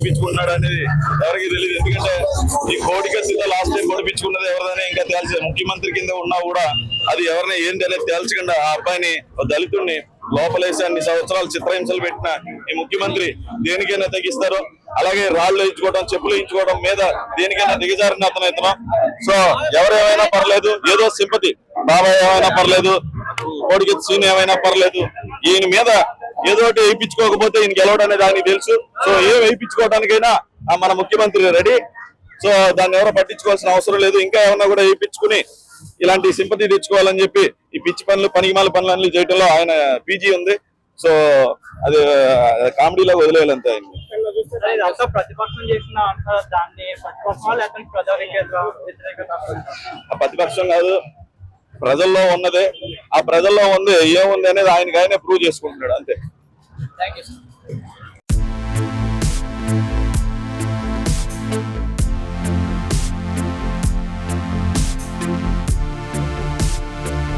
పొడిపించుకున్నాడు అనేది ఎవరికి తెలియదు ఎందుకంటే ఈ కోడి కత్తితో లాస్ట్ టైం పొడిపించుకున్నది ఎవరిదని ఇంకా తేల్చలేదు ముఖ్యమంత్రి కింద ఉన్నా కూడా అది ఎవరిని ఏంటి అనేది తేల్చకుండా ఆ అబ్బాయిని ఒక దళితుడిని లోపలేసి అన్ని సంవత్సరాలు చిత్రహింసలు పెట్టిన ఈ ముఖ్యమంత్రి దేనికైనా తగ్గిస్తారు అలాగే రాళ్ళు ఇచ్చుకోవడం చెప్పులు ఇచ్చుకోవడం మీద దేనికైనా దిగజారిన అతను ఇతను. సో ఎవరేమైనా పర్లేదు ఏదో సింపతి బాబాయ్ ఏమైనా పర్లేదు కోడికి సీన్ ఏమైనా పర్లేదు ఈయన మీద ఏదో ఒకటి వేయించుకోకపోతే ఈయన గెలవడం అనేది ఆయనకి తెలుసు. సో ఏం వేయించుకోవడానికైనా మన ముఖ్యమంత్రి రెడీ. సో దాన్ని ఎవరో పట్టించుకోవాల్సిన అవసరం లేదు. ఇంకా ఏమన్నా కూడా వేయించుకుని ఇలాంటి సింపతి తెచ్చుకోవాలని చెప్పి ఈ పిచ్చి పనులు పనికిమాల పనులు అన్ని చేయడంలో ఆయన పీజీ ఉంది. సో అది కామెడీలో వదిలేయాలంతే ఆయన సరే, ఇదంతా ప్రతిపక్షం చేసిన అంటారు దాన్ని ప్రతిపక్షం లేకపోతే ప్రజానికేత వ్యతిరేకత? ఆ ప్రతిపక్షం కాదు. ప్రజల్లో ఉన్నదే. ఆ ప్రజల్లో ఉంది ఏముంది అనేది ఆయనకి ఆయనే ప్రూవ్ చేసుకుంటున్నాడు అంతే. Thank you